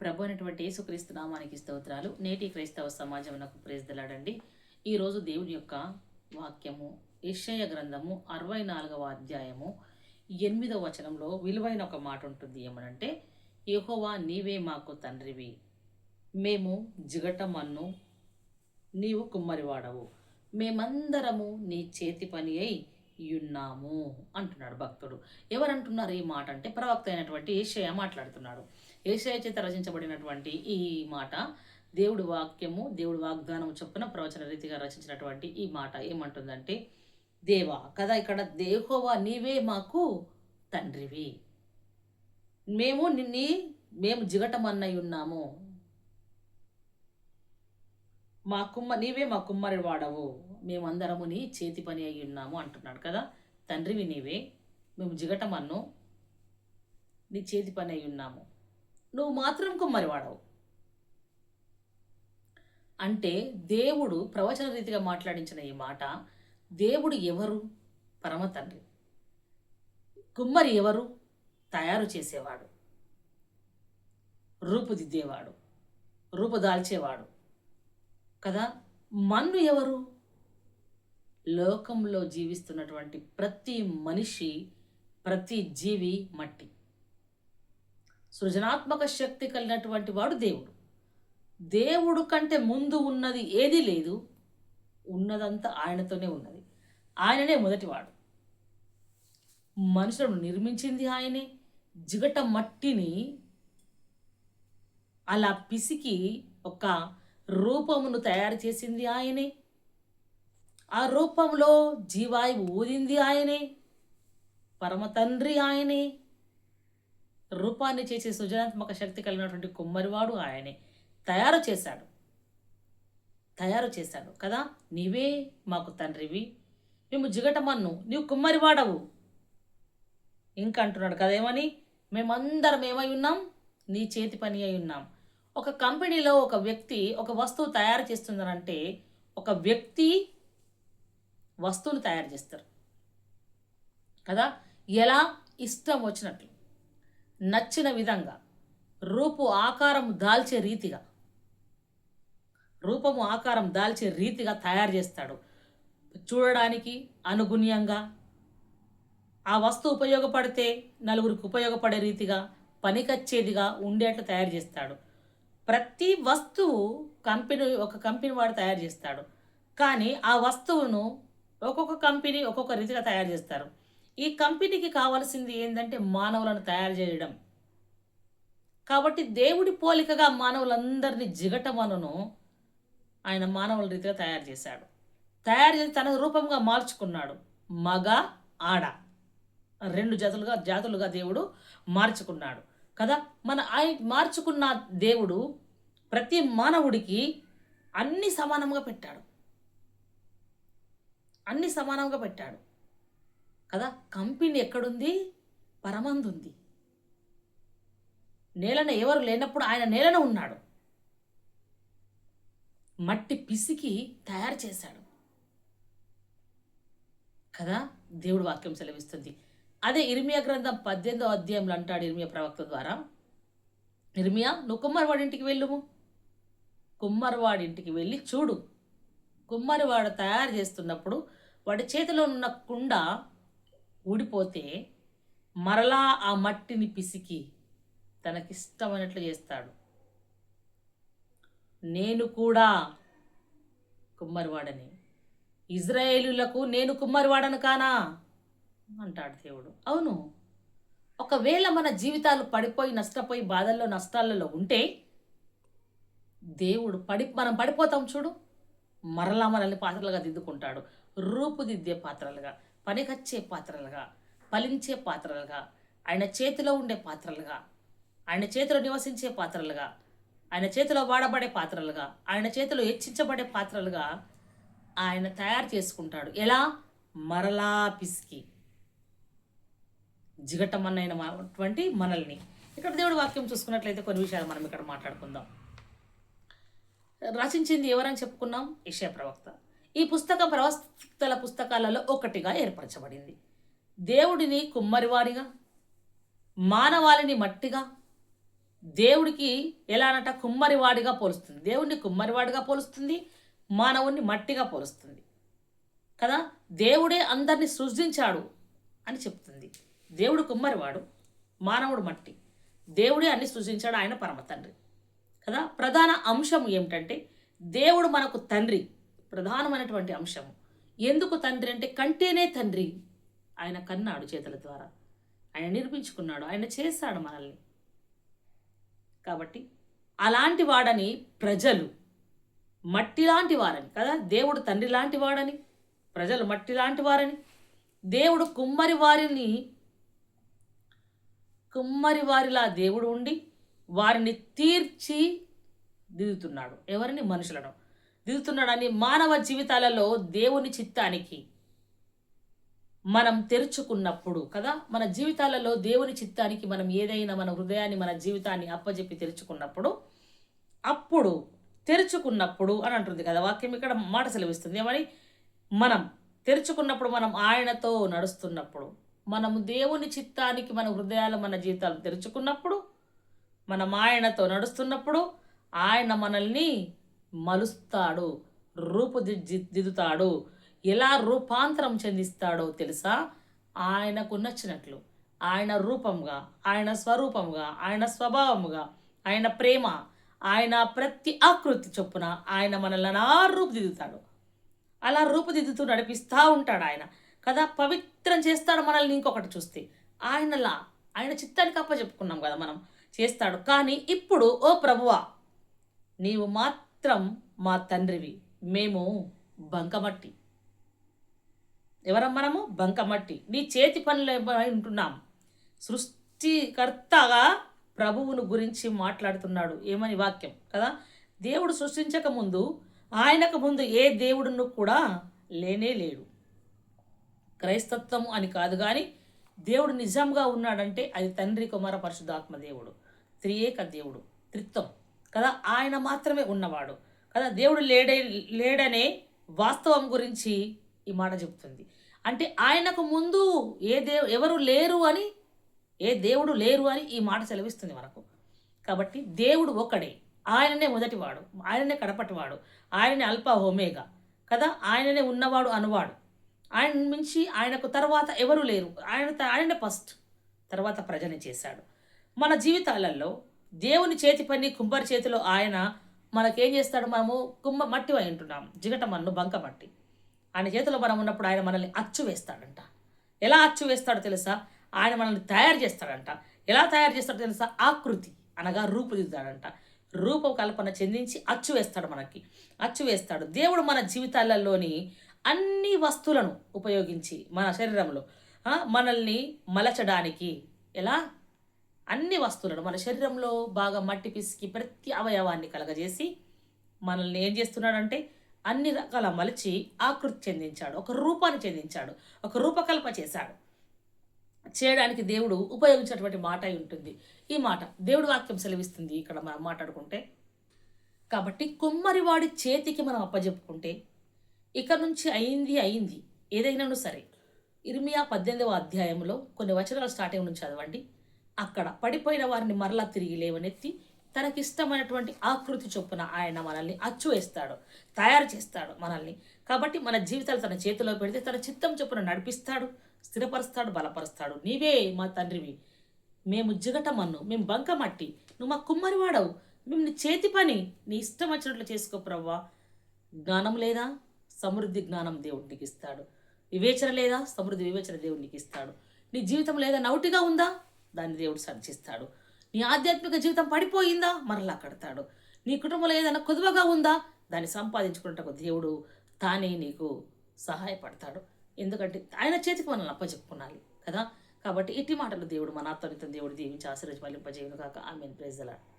ప్రభు అనేటువంటి యేసుక్రీస్తు నామానికి స్తోత్రాలు. నేటి క్రైస్తవ సమాజమునకు ప్రేజ్దలాడండి. ఈరోజు దేవుని యొక్క వాక్యము యెషయ గ్రంథము అరవై నాలుగవ అధ్యాయము ఎనిమిదవ వచనంలో విలువైన ఒక మాట ఉంటుంది. ఏమనంటే యహోవా నీవే మాకు తండ్రివి. మేము జిగటమన్ను నీవు కుమ్మరివాడవు. మేమందరము నీ చేతి పని అయి ఉన్నాము అంటున్నాడు భక్తుడు. ఎవరంటున్నారు ఈ మాట అంటే ప్రవక్త అయినటువంటి ఏషయ మాట్లాడుతున్నాడు. ఏషయ చేత రచించబడినటువంటి ఈ మాట దేవుడి వాక్యము దేవుడి వాగ్దానం చొప్పున ప్రవచన రీతిగా రచించినటువంటి ఈ మాట ఏమంటుందంటే దేవా కదా ఇక్కడ దేహోవా నీవే మాకు తండ్రివి. మేము నిన్ని మేము జిగటమన్నై ఉన్నాము. మా కుమ్మ నీవే మా కుమ్మరి వాడవు. మేమందరము నీ చేతి పని అయి ఉన్నాము అంటున్నాడు కదా. తండ్రివి నీవే మేము జిగటమన్ను నీ చేతి పని అయి ఉన్నాము. నువ్వు మాత్రం కుమ్మరి వాడవు. అంటే దేవుడు ప్రవచన రీతిగా మాట్లాడించిన ఈ మాట దేవుడు ఎవరు? పరమ తండ్రి. కుమ్మరి ఎవరు? తయారు చేసేవాడు. రూపుదిద్దేవాడు. రూపుదాల్చేవాడు. కదా? మన్ను ఎవరు? లోకంలో జీవిస్తున్నటువంటి ప్రతి మనిషి ప్రతి జీవి మట్టి. సృజనాత్మక శక్తి కలిగినటువంటి వాడు దేవుడు. దేవుడు కంటే ముందు ఉన్నది ఏది లేదు ఉన్నదంతా ఆయనతోనే ఉన్నది. ఆయననే మొదటివాడు. మనుషులను నిర్మించింది ఆయనే. జిగట మట్టిని అలా పిసికి ఒక రూపమును తయారు చేసింది ఆయనే. ఆ రూపంలో జీవాయువు ఊదింది ఆయనే. పరమతండ్రి ఆయనే. రూపాన్ని చేసే సృజనాత్మక శక్తి కలిగినటువంటి కుమ్మరివాడు ఆయనే. తయారు చేశాడు. తయారు చేశాడు. కదా? నీవే మాకు తండ్రివి. మేము జిగటమన్ను. నీవు కుమ్మరివాడవు. ఇంకా అంటున్నాడు. కదా ఏమని మేమందరం ఏమై ఉన్నాం? నీ చేతి పని అయి ఉన్నాం. ఒక కంపెనీలో ఒక వ్యక్తి ఒక వస్తువు తయారు చేస్తుందనంటే ఒక వ్యక్తి వస్తువును తయారు చేస్తారు. కదా? ఎలా? ఇష్టం వచ్చినట్లు. నచ్చిన విధంగా రూపు ఆకారం దాల్చే రీతిగా రూపము ఆకారం దాల్చే రీతిగా తయారు చేస్తాడు. చూడడానికి అనుగుణ్యంగా ఆ వస్తువు ఉపయోగపడితే నలుగురికి ఉపయోగపడే రీతిగా పనికొచ్చేదిగా ఉండేట్లు తయారు చేస్తాడు. ప్రతి వస్తువు కంపెనీ ఒక కంపెనీ వాడు తయారు చేస్తాడు. కానీ ఆ వస్తువును ఒక్కొక్క కంపెనీ ఒక్కొక్క రీతిగా తయారు చేస్తారు. ఈ కంపెనీకి కావాల్సింది ఏంటంటే మానవులను తయారు చేయడం. కాబట్టి దేవుడి పోలికగా మానవులందరినీ జిగటమనను ఆయన మానవుల రీతిగా తయారు చేశాడు. తయారు చేసి తన రూపంగా మార్చుకున్నాడు. మగ ఆడ. రెండు జతులుగా జాతులుగా దేవుడు మార్చుకున్నాడు. కదా? మన ఆయన మార్చుకున్న దేవుడు ప్రతి మానవుడికి అన్ని సమానంగా పెట్టాడు. అన్ని సమానంగా పెట్టాడు. కదా? కంపెనీ ఎక్కడుంది? పరమందుంది. నేలన ఎవరు లేనప్పుడు ఆయన నేలన ఉన్నాడు. మట్టి పిసికి తయారు చేశాడు. కదా? దేవుడు వాక్యం సెలవిస్తుంది. అదే ఇర్మియా గ్రంథం పద్దెనిమిదో అధ్యాయంలో అంటాడు ఇర్మియా ప్రవక్త ద్వారా. ఇర్మియా నువ్వు కుమ్మరివాడింటికి వెళ్ళుము? కుమ్మరివాడింటికి వెళ్ళి చూడు. కుమ్మరివాడు తయారు చేస్తున్నప్పుడు వాడి చేతిలో ఉన్న కుండ ఊడిపోతే మరలా ఆ మట్టిని పిసికి తనకిష్టమైనట్లు చేస్తాడు. నేను కూడా కుమ్మరివాడని. ఇజ్రాయేలులకు నేను కుమ్మరివాడను కానా? అంటాడు దేవుడు. అవును. ఒకవేళ మన జీవితాలు పడిపోయి నష్టపోయి బాధల్లో నష్టాలలో ఉంటే దేవుడు పడి మనం పడిపోతాం చూడు. మరలా మనల్ని పాత్రలుగా దిద్దుకుంటాడు. రూపుదిద్దే పాత్రలుగా. పనికొచ్చే పాత్రలుగా ఫలించే పాత్రలుగా ఆయన చేతిలో ఉండే పాత్రలుగా ఆయన చేతిలో నివసించే పాత్రలుగా ఆయన చేతిలో వాడబడే పాత్రలుగా ఆయన చేతిలో హెచ్చించబడే పాత్రలుగా ఆయన తయారు చేసుకుంటాడు. ఎలా? మరలా పిసికి. జిగటమన్నైనటువంటి మనల్ని. ఇక్కడ దేవుడి వాక్యం చూసుకున్నట్లయితే కొన్ని విషయాలు మనం ఇక్కడ మాట్లాడుకుందాం. రచించింది ఎవరని చెప్పుకున్నాం? ఇషయ ప్రవక్త. ఈ పుస్తకం ప్రవక్తల పుస్తకాలలో ఒకటిగా ఏర్పరచబడింది. దేవుడిని కుమ్మరివాడిగా మానవాళిని మట్టిగా దేవుడికి ఎలా అనట కుమ్మరివాడిగా పోలుస్తుంది. దేవుడిని కుమ్మరివాడిగా పోలుస్తుంది మానవుణ్ణి మట్టిగా పోలుస్తుంది. కదా? దేవుడే అందరినీ సృష్టించాడు అని చెప్తుంది. దేవుడు కుమ్మరివాడు మానవుడు మట్టి. దేవుడే అన్ని సృష్టించాడు ఆయన పరమ తండ్రి. కదా? ప్రధాన అంశం ఏమిటంటే దేవుడు మనకు తండ్రి. ప్రధానమైనటువంటి అంశం ఎందుకు తండ్రి అంటే కంటేనే తండ్రి ఆయన కన్నాడు చేతుల ద్వారా. ఆయన నిర్మించుకున్నాడు ఆయన చేశాడు మనల్ని. కాబట్టి అలాంటి వాడని ప్రజలు మట్టి లాంటి వారని కదా దేవుడు తండ్రి లాంటి వాడని ప్రజలు మట్టి లాంటి వారని దేవుడు కుమ్మరి వారిని కుమ్మరి వారిలా దేవుడు ఉండి వారిని తీర్చి దిగుతున్నాడు ఎవరిని? మనుషులను. దిగుతున్నాడని మానవ జీవితాలలో దేవుని చిత్తానికి మనం తెరుచుకున్నప్పుడు కదా? మన జీవితాలలో దేవుని చిత్తానికి మనం ఏదైనా మన హృదయాన్ని మన జీవితాన్ని అప్పజెప్పి తెరుచుకున్నప్పుడు అప్పుడు తెరుచుకున్నప్పుడు అని అంటుంది కదా వాక్యం. ఇక్కడ మాట సెలవిస్తుంది. ఏమని? మనం తెరుచుకున్నప్పుడు మనం ఆయనతో నడుస్తున్నప్పుడు మనము దేవుని చిత్తానికి మన హృదయాలు మన జీవితాలు తెరుచుకున్నప్పుడు మనం ఆయనతో నడుస్తున్నప్పుడు ఆయన మనల్ని మలుస్తాడు రూపుదిద్దుతాడు. ఎలా రూపాంతరం చెందిస్తాడో తెలుసా? ఆయనకు నచ్చినట్లు. ఆయన రూపంగా ఆయన స్వరూపంగా ఆయన స్వభావముగా ఆయన ప్రేమ ఆయన ప్రతి ఆకృతి చొప్పున ఆయన మనల్ని అలా రూపుదిద్దుతాడు. అలా రూపుదిద్దుతూ నడిపిస్తూ ఉంటాడు ఆయన. కదా పవిత్రం చేస్తాడు మనల్ని ఇంకొకటి చూస్తే. ఆయనలా ఆయన చిత్తానికి అప్ప చెప్పుకున్నాం కదా మనం. చేస్తాడు. కానీ ఇప్పుడు ఓ ప్రభువా నీవు మాత్రం మా తండ్రివి. మేము బంకమట్టి. ఎవరం మనము? బంకమట్టి. నీ చేతి పనులు ఉంటున్నాం? సృష్టికర్తగా ప్రభువును గురించి మాట్లాడుతున్నాడు. ఏమని వాక్యం? కదా? దేవుడు సృష్టించక ముందు ఆయనకు ముందు ఏ దేవుడును కూడా లేనే లేడు. క్రైస్తత్వం అని కాదు కానీ దేవుడు నిజంగా ఉన్నాడంటే అది తండ్రి కుమార పరిశుద్ధాత్మ దేవుడు. త్రియేక దేవుడు. త్రిత్వం. కదా? ఆయన మాత్రమే ఉన్నవాడు కదా? దేవుడు లేడే లేడనే వాస్తవం గురించి ఈ మాట చెప్తుంది. అంటే ఆయనకు ముందు ఏ దేవు ఎవరు లేరు అని ఏ దేవుడు లేరు అని ఈ మాట సెలవిస్తుంది మనకు. కాబట్టి దేవుడు ఒకడే. ఆయననే మొదటివాడు. ఆయననే కడపటివాడు. ఆయననే అల్ప హోమేగా కదా? ఆయననే ఉన్నవాడు అనువాడు. ఆయన మించి ఆయనకు తర్వాత ఎవరు లేరు? ఆయన ఆయననే ఫస్ట్. తర్వాత ప్రజని చేశాడు. మన జీవితాలలో దేవుని చేతి పని కుంభరి చేతిలో ఆయన మనకేం చేస్తాడు మనము కుమ్మ మట్టి అయి ఉంటున్నాం. జిగట మన్ను బంక మట్టి. ఆయన చేతిలో మనం ఉన్నప్పుడు ఆయన మనల్ని అచ్చు వేస్తాడంట. ఎలా అచ్చు వేస్తాడో తెలుసా? ఆయన మనల్ని తయారు చేస్తాడంట. ఎలా తయారు చేస్తాడో తెలుసా? ఆకృతి అనగా రూపుదిద్దాడంట. రూపకల్పన చెందించి అచ్చు వేస్తాడు మనకి. అచ్చు వేస్తాడు. దేవుడు మన జీవితాలలోని అన్ని వస్తువులను ఉపయోగించి మన శరీరంలో మనల్ని మలచడానికి ఎలా? అన్ని వస్తువులను మన శరీరంలో బాగా మట్టి పిసికి ప్రతి అవయవాన్ని కలగజేసి మనల్ని ఏం చేస్తున్నాడంటే అన్ని రకాల మలిచి ఆకృతి చెందించాడు. ఒక రూపాన్ని చెందించాడు. ఒక రూపకల్ప చేశాడు. చేయడానికి దేవుడు ఉపయోగించినటువంటి మాట అయి ఉంటుంది. ఈ మాట దేవుడు వాక్యం సెలవిస్తుంది ఇక్కడ మనం మాట్లాడుకుంటే. కాబట్టి కుమ్మరివాడి చేతికి మనం అప్పజెప్పుకుంటే ఇక నుంచి అయింది అయింది. ఏదైనాను సరే. ఇర్మియా పద్దెనిమిదవ అధ్యాయంలో కొన్ని వచనాలు స్టార్టింగ్ నుంచి చదవండి. అక్కడ పడిపోయిన వారిని మరలా తిరిగి లేవనెత్తి తనకిష్టమైనటువంటి ఆకృతి చొప్పున ఆయన మనల్ని అచ్చు వేస్తాడు తయారు చేస్తాడు మనల్ని. కాబట్టి మన జీవితాలు తన చేతిలో పెడితే తన చిత్తం చొప్పున నడిపిస్తాడు స్థిరపరుస్తాడు బలపరుస్తాడు. నీవే మా తండ్రివి. మేము జిగటమన్ను మేము బంకమట్టి నువ్వు మా కుమ్మరివాడవు. మేము నీ చేతి పని నీ ఇష్టం వచ్చినట్లు చేసుకో ప్రవ్వా. జ్ఞానం లేదా? సమృద్ధి జ్ఞానం దేవుడికి ఇస్తాడు. వివేచన లేదా? సమృద్ధి వివేచన దేవుడికి ఇస్తాడు. నీ జీవితం లేదా? నౌటిగా ఉందా? దాన్ని దేవుడు సర్జిస్తాడు నీ ఆధ్యాత్మిక జీవితం పడిపోయిందా? మరలా కడతాడు. నీ కుటుంబంలో ఏదైనా కుదువగా ఉందా? దాన్ని సంపాదించుకున్నట్టుకు దేవుడు తానే నీకు సహాయపడతాడు. ఎందుకంటే ఆయన చేతికి మనల్ని అప్పచెప్పుకున్నాలి కదా. కాబట్టి ఇట్టి మాటలు దేవుడు మన ఆత్మనితం దేవుడు దీవించి ఆశీర్వదింపజేయును కాక ఆమె ప్రేజలాడు